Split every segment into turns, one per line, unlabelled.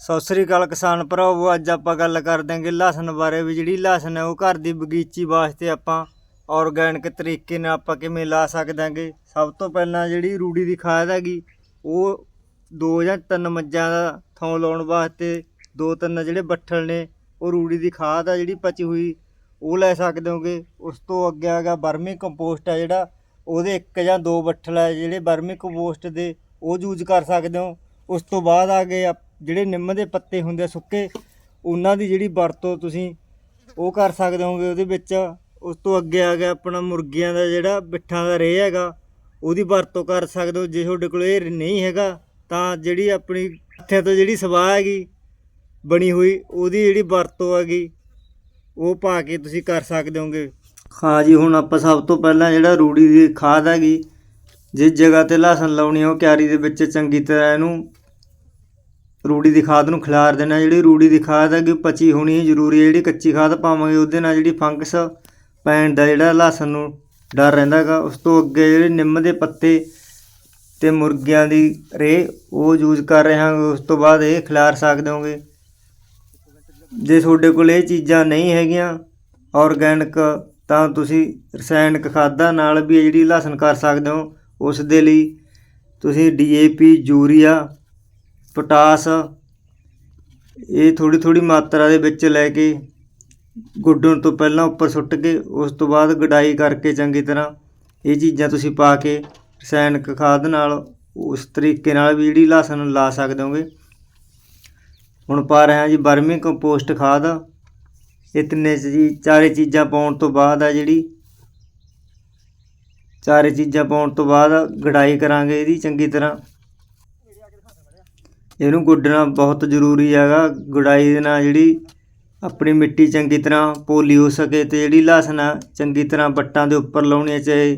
ਸਤਿ ਸ੍ਰੀ ਅਕਾਲ ਕਿਸਾਨ ਭਰਾਵੋ, ਅੱਜ ਆਪਾਂ ਗੱਲ ਕਰ ਦਾਂਗੇ ਲਸਣ ਬਾਰੇ ਵੀ, ਜਿਹੜੀ ਲਸਣ ਹੈ ਉਹ ਘਰ ਦੀ ਬਗੀਚੀ ਵਾਸਤੇ ਆਪਾਂ ਆਰਗੈਨਿਕ ਤਰੀਕੇ ਨਾਲ ਆਪਾਂ ਕਿਵੇਂ ਲਾ ਸਕਦਾਂਗੇ ਸਭ ਤੋਂ ਪਹਿਲਾਂ ਜਿਹੜੀ ਰੂੜੀ ਦੀ ਖਾਦ ਹੈਗੀ, ਉਹ ਦੋ ਜਾਂ ਤਿੰਨ ਮੱਝਾਂ ਦਾ ਥੋਂ ਲਾਉਣ ਵਾਸਤੇ ਦੋ ਤਿੰਨ ਜਿਹੜੇ ਬੱਠਲ ਨੇ, ਉਹ ਰੂੜੀ ਦੀ ਖਾਦ ਆ ਜਿਹੜੀ ਪਚੀ ਹੋਈ, ਉਹ ਲੈ ਸਕਦੇ ਹੋਗੇ। ਉਸ ਤੋਂ ਅੱਗੇ ਹੈਗਾ ਬਰਮੀ ਕੰਪੋਸਟ ਆ ਜਿਹੜਾ, ਉਹਦੇ ਇੱਕ ਜਾਂ ਦੋ ਬੱਠਲ ਆ ਜਿਹੜੇ ਬਰਮੀ ਕੰਪੋਸਟ ਦੇ, ਉਹ ਯੂਜ਼ ਕਰ ਸਕਦੇ ਹੋ। ਉਸ ਤੋਂ ਬਾਅਦ ਆ ਗਏ ਆਪ- ਜਿਹੜੇ ਨਿੰਮ ਦੇ ਪੱਤੇ ਹੁੰਦੇ ਆ ਸੁੱਕੇ, ਉਹਨਾਂ ਦੀ ਜਿਹੜੀ ਵਰਤੋਂ ਤੁਸੀਂ ਉਹ ਕਰ ਸਕਦੇ ਹੋਗੇ ਉਹਦੇ ਵਿੱਚ। ਉਸ ਤੋਂ ਅੱਗੇ ਆ ਗਿਆ ਆਪਣਾ ਮੁਰਗੀਆਂ ਦਾ ਜਿਹੜਾ ਬਿੱਠਾਂ ਦਾ ਰੇਹ ਹੈਗਾ, ਉਹਦੀ ਵਰਤੋਂ ਕਰ ਸਕਦੇ ਹੋ। ਜੇ ਤੁਹਾਡੇ ਕੋਲ ਇਹ ਨਹੀਂ ਹੈਗਾ, ਤਾਂ ਜਿਹੜੀ ਆਪਣੀ ਹੱਥਾਂ ਤੋਂ ਜਿਹੜੀ ਸਵਾਹ ਹੈਗੀ, ਬਣੀ ਹੋਈ, ਉਹਦੀ ਜਿਹੜੀ ਵਰਤੋਂ ਹੈਗੀ, ਉਹ ਪਾ ਕੇ ਤੁਸੀਂ ਕਰ ਸਕਦੇ ਹੋਗੇ। ਹਾਂ ਜੀ, ਹੁਣ ਆਪਾਂ ਸਭ ਤੋਂ ਪਹਿਲਾਂ ਜਿਹੜਾ ਰੂੜੀ ਦੀ ਖਾਦ ਹੈਗੀ, ਜਿਸ ਜਗ੍ਹਾ ਤੇ ਲਸਣ ਲਾਉਣੀ ਉਹ ਕਿਆਰੀ ਦੇ ਵਿੱਚ ਚੰਗੀ ਤਰ੍ਹਾਂ ਇਹਨੂੰ ਰੂੜੀ ਦੀ ਖਾਦ ਨੂੰ ਖਿਲਾਰ ਦੇਣਾ। ਜਿਹੜੀ ਰੂੜੀ ਦੀ ਖਾਦ ਹੈਗੀ, ਉਹ ਪਚੀ ਹੋਣੀ ਜ਼ਰੂਰੀ ਹੈ। ਜਿਹੜੀ ਕੱਚੀ ਖਾਦ ਪਾਵਾਂਗੇ, ਉਹਦੇ ਨਾਲ ਜਿਹੜੀ ਫੰਗਸ ਪੈਣ ਦਾ ਜਿਹੜਾ ਲਸਣ ਨੂੰ ਡਰ ਰਹਿੰਦਾ ਹੈਗਾ। ਉਸ ਤੋਂ ਅੱਗੇ ਜਿਹੜੇ ਨਿੰਮ ਦੇ ਪੱਤੇ ਤੇ ਮੁਰਗੀਆਂ ਦੀ ਰੇ ਉਹ ਯੂਜ਼ ਕਰ ਰਹੇ ਹਾਂ। ਉਸ ਤੋਂ ਬਾਅਦ ਇਹ ਖਿਲਾਰ ਸਕਦੇ ਹੋਗੇ। ਜੇ ਤੁਹਾਡੇ ਕੋਲ ਇਹ ਚੀਜ਼ਾਂ ਨਹੀਂ ਹੈਗੀਆਂ ਆਰਗੈਨਿਕ ਤਾਂ ਤੁਸੀਂ ਰਸਾਇਣਿਕ ਖਾਦਾਂ ਨਾਲ ਵੀ ਜਿਹੜੀ ਲਸਣ ਕਰ ਸਕਦੇ ਹੋ। ਉਸ ਦੇ ਲਈ ਤੁਸੀਂ ਡੀਏਪੀ ਯੂਰੀਆ ਪੋਟਾਸ, ਇਹ ਥੋੜੀ ਥੋੜੀ ਮਾਤਰਾ ਦੇ ਵਿੱਚ ਲੈ ਕੇ ਗੁੱਡਣ ਤੋਂ ਪਹਿਲਾਂ ਉੱਪਰ ਸੁੱਟ ਕੇ ਉਸ ਤੋਂ ਬਾਅਦ ਗਡਾਈ ਕਰਕੇ ਚੰਗੀ ਤਰ੍ਹਾਂ ਇਹ ਚੀਜ਼ਾਂ ਤੁਸੀਂ ਪਾ ਕੇ ਰਸਾਇਣਕ ਖਾਦ ਨਾਲ ਉਸ ਤਰੀਕੇ ਨਾਲ ਵੀ ਜਿਹੜੀ ਲਸਣ ਲਾ ਸਕਦੇ ਹੋਗੇ। ਹੁਣ ਪਾ ਰਹੇ ਹਾਂ ਜੀ ਬਰਮੀ ਕੰਪੋਸਟ ਖਾਦ। ਇਹ ਤਿੰਨੇ ਜੀ ਚਾਰੇ ਚੀਜ਼ਾਂ ਪਾਉਣ ਤੋਂ ਬਾਅਦ ਆ ਜਿਹੜੀ ਚਾਰੇ ਚੀਜ਼ਾਂ ਪਾਉਣ ਤੋਂ ਬਾਅਦ ਗਡਾਈ ਕਰਾਂਗੇ ਇਹਦੀ ਚੰਗੀ ਤਰ੍ਹਾਂ। ਇਹਨੂੰ ਗੁੱਡਣਾ ਬਹੁਤ ਜ਼ਰੂਰੀ ਹੈਗਾ। ਗੁਡਾਈ ਦੇ ਨਾਲ ਜਿਹੜੀ ਆਪਣੀ ਮਿੱਟੀ ਚੰਗੀ ਤਰ੍ਹਾਂ ਪੋਲੀ ਹੋ ਸਕੇ ਤੇ ਜਿਹੜੀ ਲਸਣ ਆ ਚੰਗੀ ਤਰ੍ਹਾਂ ਵੱਟਾਂ ਦੇ ਉੱਪਰ ਲਾਉਣੀ ਹੈ ਚਾਹੇ।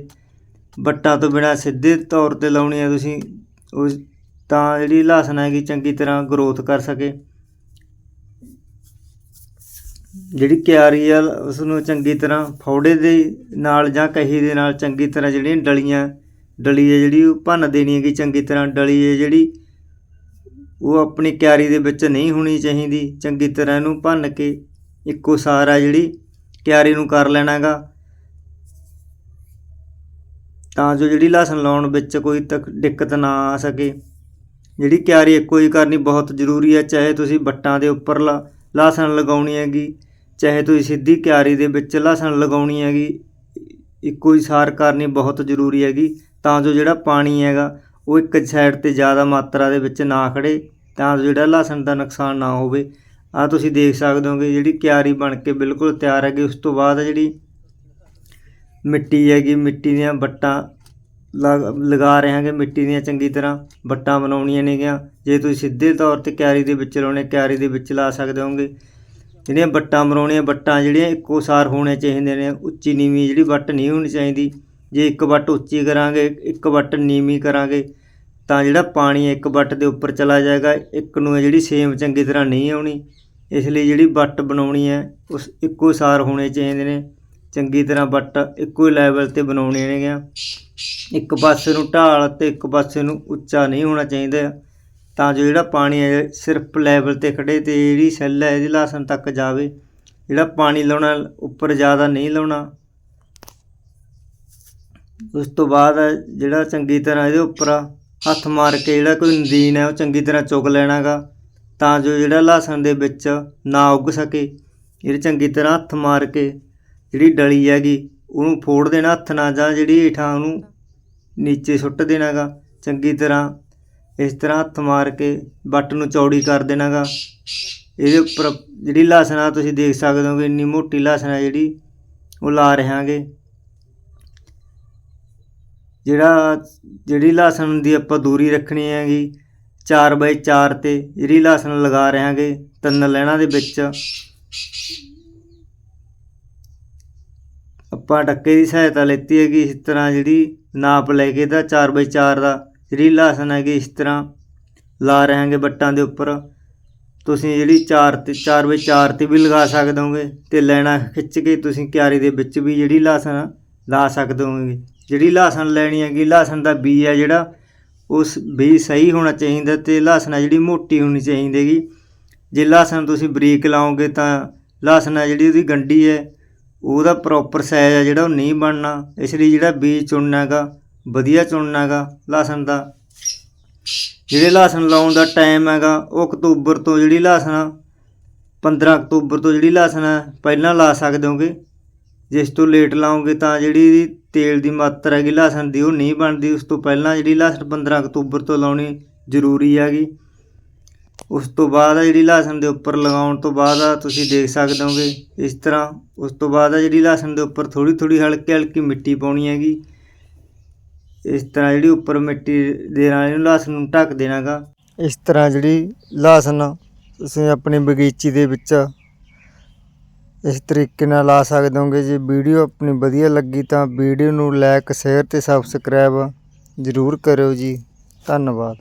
ਵੱਟਾਂ ਤੋਂ ਬਿਨਾ ਸਿੱਧੇ ਤੌਰ ਤੇ ਲਾਉਣੀ ਹੈ ਤੁਸੀਂ ਉਸ ਤਾਂ ਜਿਹੜੀ ਲਸਣ ਹੈਗੀ ਚੰਗੀ ਤਰ੍ਹਾਂ ਗਰੋਥ ਕਰ ਸਕੇ। ਜਿਹੜੀ ਕਿਆਰੀ ਆ ਉਸ ਨੂੰ ਚੰਗੀ ਤਰ੍ਹਾਂ ਫੌੜੇ ਦੇ ਨਾਲ ਜਾਂ ਕਹੀ ਦੇ ਨਾਲ ਚੰਗੀ ਤਰ੍ਹਾਂ ਜਿਹੜੀਆਂ ਡਲੀਆਂ, ਡਲੀ ਹੈ ਜਿਹੜੀ ਉਹ ਭੰਨ ਦੇਣੀ ਹੈਗੀ। ਚੰਗੀ ਤਰ੍ਹਾਂ ਡਲੀ ਹੈ ਜਿਹੜੀ ਉਹ ਆਪਣੀ ਕਿਆਰੀ ਦੇ ਵਿੱਚ ਨਹੀਂ ਹੋਣੀ ਚਾਹੀਦੀ। ਚੰਗੀ ਤਰ੍ਹਾਂ ਇਹਨੂੰ ਭੰਨ ਕੇ ਇੱਕੋ ਸਾਰ ਸਾਰਾ ਜਿਹੜੀ ਕਿਆਰੀ ਨੂੰ ਕਰ ਲੈਣਾਗਾ। ਤਾਂ ਜੋ ਜਿਹੜੀ ਲਸਣ ਲਾਉਣ ਵਿੱਚ ਕੋਈ ਤੱਕ ਦਿੱਕਤ ਨਾ ਆ ਸਕੇ। ਜਿਹੜੀ ਕਿਆਰੀ ਇੱਕੋ ਹੀ ਕਰਨੀ ਬਹੁਤ ਜ਼ਰੂਰੀ ਹੈ, ਚਾਹੇ ਤੁਸੀਂ ਵੱਟਾਂ ਦੇ ਉੱਪਰ ਲਾ ਲਸਣ ਲਗਾਉਣੀ ਹੈਗੀ, ਚਾਹੇ ਤੁਸੀਂ ਸਿੱਧੀ ਕਿਆਰੀ ਦੇ ਵਿੱਚ ਲਸਣ ਲਗਾਉਣੀ ਹੈਗੀ, ਇੱਕੋ ਹੀ ਸਾਰ ਕਰਨੀ ਬਹੁਤ ਜ਼ਰੂਰੀ ਹੈਗੀ। ਤਾਂ ਜੋ ਜਿਹੜਾ ਪਾਣੀ ਹੈਗਾ ਉਹ ਇੱਕ ਸਾਈਡ ਤੇ ਜ਼ਿਆਦਾ ਮਾਤਰਾ ਦੇ ਵਿੱਚ ਨਾ ਖੜੇ, ਤਾਂ ਜਿਹੜਾ ਲਸਣ ਦਾ ਨੁਕਸਾਨ ਨਾ ਹੋਵੇ। ਆ ਤੁਸੀਂ ਦੇਖ ਸਕਦੇ ਹੋਗੇ, ਜਿਹੜੀ ਕਿਆਰੀ ਬਣ ਕੇ ਬਿਲਕੁਲ ਤਿਆਰ ਹੈਗੀ, ਉਸ ਤੋਂ ਬਾਅਦ ਜਿਹੜੀ ਮਿੱਟੀ ਹੈਗੀ, ਮਿੱਟੀ ਦੀਆਂ ਬੱਟਾਂ ਲਗ- ਲਗਾ ਰਹੇ ਹਾਂਗੇ ਮਿੱਟੀ ਦੀਆਂ ਚੰਗੀ ਤਰ੍ਹਾਂ, ਬੱਟਾਂ ਬਣਾਉਣੀਆਂ ਨੇਗੀਆਂ। ਜੇ ਤੁਸੀਂ ਸਿੱਧੇ ਤੌਰ ਤੇ ਕਿਆਰੀ ਦੇ ਵਿੱਚ ਲਾਉਣੇ, ਕਿਆਰੀ ਦੇ ਵਿੱਚ ਲਾ ਸਕਦੇ ਹੋਗੇ। ਜਿਹੜੀਆਂ ਬੱਟਾਂ ਬਣਾਉਣੀਆਂ, ਬੱਟਾਂ ਜਿਹੜੀਆਂ ਇੱਕੋ ਸਾਰ ਹੋਣੇ ਚਾਹੀਦੇ ਨੇ, ਉੱਚੀ ਨੀਵੀਂ ਜਿਹੜੀ ਵੱਟ ਨਹੀਂ ਹੋਣੀ ਚਾਹੀਦੀ। ਜੇ ਇੱਕ ਵੱਟ ਉੱਚੀ ਕਰਾਂਗੇ, ਇੱਕ ਵੱਟ ਨੀਵੀਂ ਕਰਾਂਗੇ, ਤਾਂ ਜਿਹੜਾ ਪਾਣੀ ਇੱਕ ਵੱਟ ਦੇ ਉੱਪਰ ਚਲਾ ਜਾਏਗਾ, ਇੱਕ ਨੂੰ ਇਹ ਜਿਹੜੀ ਸੇਮ ਚੰਗੀ ਤਰ੍ਹਾਂ ਨਹੀਂ ਆਉਣੀ। ਇਸ ਲਈ ਜਿਹੜੀ ਵੱਟ ਬਣਾਉਣੀ ਹੈ, ਉਸ ਇੱਕੋ ਸਾਰ ਹੋਣੇ ਚਾਹੀਦੇ ਨੇ। ਚੰਗੀ ਤਰ੍ਹਾਂ ਵੱਟ ਇੱਕੋ ਹੀ ਲੈਵਲ ਤੇ ਬਣਾਉਣੇ ਨੇ ਨੇਗੀਆਂ ਇੱਕ ਪਾਸੇ ਨੂੰ ਢਾਲ ਤੇ ਇੱਕ ਪਾਸੇ ਨੂੰ ਉੱਚਾ ਨਹੀਂ ਹੋਣਾ ਚਾਹੀਦਾ। ਤਾਂ ਜੋ ਜਿਹੜਾ ਪਾਣੀ ਹੈ, ਸਿਰਫ ਲੈਵਲ ਤੇ ਖੜੇ ਤੇ ਜਿਹੜੀ ਸੈੱਲ ਹੈ, ਇਹਦੀ ਲਸਣ ਤੱਕ ਜਾਵੇ। ਜਿਹੜਾ ਪਾਣੀ ਲਾਉਣਾ, ਉੱਪਰ ਜ਼ਿਆਦਾ ਨਹੀਂ ਲਾਉਣਾ ਉਸ ਤੋਂ ਬਾਅਦ ਜਿਹੜਾ ਚੰਗੀ ਤਰ੍ਹਾਂ ਇਹਦੇ ਉੱਪਰ ਹੱਥ ਮਾਰ ਕੇ ਜਿਹੜਾ ਕੋਈ ਨਦੀਨ ਹੈ ਉਹ ਚੰਗੀ ਤਰ੍ਹਾਂ ਚੁਗ ਲੈਣਾਗਾ, ਤਾਂ ਜੋ ਜਿਹੜਾ ਲਸਣ ਦੇ ਵਿੱਚ ਨਾ ਉੱਗ ਸਕੇ। ਇਹ ਚੰਗੀ ਤਰ੍ਹਾਂ ਹੱਥ ਮਾਰ ਕੇ ਜਿਹੜੀ ਡਲੀ ਹੈਗੀ, ਉਹਨੂੰ ਫੋੜ ਦੇਣਾ ਹੱਥ ਨਾਲ ਜਾਂ ਜਿਹੜੀ ਹੇਠਾਂ ਉਹਨੂੰ ਨੀਚੇ ਸੁੱਟ ਦੇਣਾਗਾ। ਚੰਗੀ ਤਰ੍ਹਾਂ ਇਸ ਤਰ੍ਹਾਂ ਹੱਥ ਮਾਰ ਕੇ ਵੱਟ ਨੂੰ ਚੌੜੀ ਕਰ ਦੇਣਾਗਾ। ਇਹਦੇ ਉੱਪਰ ਜਿਹੜੀ ਲਸਣ ਤੁਸੀਂ ਦੇਖ ਸਕਦੇ ਹੋ ਕਿ ਇੰਨੀ ਮੋਟੀ ਲਸਣ ਆ ਜਿਹੜੀ ਉਹ ਲਾ ਰਹਾਂਗੇ। ਜਿਹੜਾ, ਜਿਹੜੀ ਲਾਸਣ ਦੀ ਆਪਾਂ ਦੂਰੀ ਰੱਖਣੀ ਹੈਗੀ 4 ਬਾਈ 4 ਤੇ ਜਿਹੜੀ ਲਸਣ ਲਗਾ ਰਹਾਂਗੇ ਤਿੰਨ ਲੈਣਾ ਦੇ ਵਿੱਚ। ਆਪਾਂ ਟੱਕੇ ਦੀ ਸਹਾਇਤਾ ਲੈਤੀ ਹੈਗੀ ਇਸ ਤਰ੍ਹਾਂ ਜਿਹੜੀ ਨਾਪ ਲੈ ਕੇ ਦਾ 4 ਬਾਈ 4 ਦਾ, ਜਿਹੜੀ ਲਸਣ ਹੈਗੀ ਇਸ ਤਰ੍ਹਾਂ ਲਾ ਰਹਾਂਗੇ ਬੱਟਾਂ ਦੇ ਉੱਪਰ। ਤੁਸੀਂ ਜਿਹੜੀ 4 ਤੇ 4 ਬਾਈ 4 ਤੇ ਵੀ ਲਗਾ ਸਕਦੇ ਹੋਗੇ ਤੇ ਲੈਣਾ ਖਿੱਚ ਕੇ ਤੁਸੀਂ ਕਿਆਰੀ ਦੇ ਵਿੱਚ ਵੀ ਜਿਹੜੀ ਲਸਣ ਲਾ ਸਕਦੇ ਹੋਗੇ। ਜਿਹੜੀ ਲਸਣ ਲੈਣੀ ਹੈਗੀ ਲਾਸਣ ਦਾ ਬੀ ਹੈ ਜਿਹੜਾ, ਉਸ ਬੀ ਸਹੀ ਹੋਣਾ ਚਾਹੀਦਾ ਤੇ ਲਾਸਣ ਆ ਜਿਹੜੀ ਮੋਟੀ ਹੋਣੀ ਚਾਹੀਦੀ ਹੈਗੀ। ਜੇ ਲਸਣ ਤੁਸੀਂ ਬਰੀਕ ਲਾਓਗੇ ਤਾਂ ਲਸਣ ਹੈ ਜਿਹੜੀ ਉਹਦੀ ਗੰਢੀ ਹੈ, ਉਹਦਾ ਪ੍ਰੋਪਰ ਸਾਈਜ਼ ਹੈ ਜਿਹੜਾ ਉਹ ਨਹੀਂ ਬਣਨਾ। ਇਸ ਲਈ ਜਿਹੜਾ ਬੀਜ ਚੁਣਨਾ ਹੈਗਾ, ਵਧੀਆ ਚੁਣਨਾ ਹੈਗਾ ਲਸਣ ਦਾ। ਜਿਹੜੇ ਲਸਣ ਲਾਉਣ ਦਾ ਟਾਈਮ ਹੈਗਾ, ਉਹ ਅਕਤੂਬਰ ਤੋਂ ਜਿਹੜੀ ਲਸਣ 15 ਅਕਤੂਬਰ ਤੋਂ ਜਿਹੜੀ ਲਸਣ ਹੈ ਪਹਿਲਾਂ ਲਾ ਸਕਦੇ ਹੋਗੇ। ਜਿਸ ਤੋਂ ਲੇਟ ਲਾਓਗੇ ਤਾਂ ਜਿਹੜੀ ਇਹਦੀ ਤੇਲ ਦੀ ਮਾਤਰਾ ਹੈਗੀ, ਲਸਣ ਦੀ, ਉਹ ਨਹੀਂ ਬਣਦੀ। ਉਸ ਤੋਂ ਪਹਿਲਾਂ ਜਿਹੜੀ ਲਸਣ 15 ਅਕਤੂਬਰ ਤੋਂ ਲਾਉਣੀ ਜ਼ਰੂਰੀ ਹੈਗੀ। ਉਸ ਤੋਂ ਬਾਅਦ ਆ ਜਿਹੜੀ ਲਸਣ ਦੇ ਉੱਪਰ ਲਗਾਉਣ ਤੋਂ ਬਾਅਦ ਆ, ਤੁਸੀਂ ਦੇਖ ਸਕਦੇ ਹੋਗੇ ਇਸ ਤਰ੍ਹਾਂ। ਉਸ ਤੋਂ ਬਾਅਦ ਆ ਜਿਹੜੀ ਲਸਣ ਦੇ ਉੱਪਰ ਥੋੜੀ ਥੋੜੀ ਹਲਕੀ ਹਲਕੀ ਮਿੱਟੀ ਪਾਉਣੀ ਹੈਗੀ। ਇਸ ਤਰ੍ਹਾਂ ਜਿਹੜੀ ਉੱਪਰ ਮਿੱਟੀ ਦੇ ਨਾਲ ਇਹਨੂੰ ਲਸਣ ਨੂੰ ਢੱਕ ਦੇਣਾਗਾ। ਇਸ ਤਰ੍ਹਾਂ ਜਿਹੜੀ ਲਸਣ ਤੁਸੀਂ ਆਪਣੀ ਬਗੀਚੀ ਦੇ ਵਿੱਚ ਇਸ ਤਰੀਕੇ ਨਾਲ ਆ ਸਕਦੇ ਹੋਗੇ। ਜੇ ਵੀਡੀਓ ਆਪਣੀ ਵਧੀਆ ਲੱਗੀ ਤਾਂ ਵੀਡੀਓ ਨੂੰ ਲਾਈਕ ਸ਼ੇਅਰ ਤੇ ਸਬਸਕ੍ਰਾਈਬ ਜ਼ਰੂਰ ਕਰਿਓ ਜੀ। ਧੰਨਵਾਦ।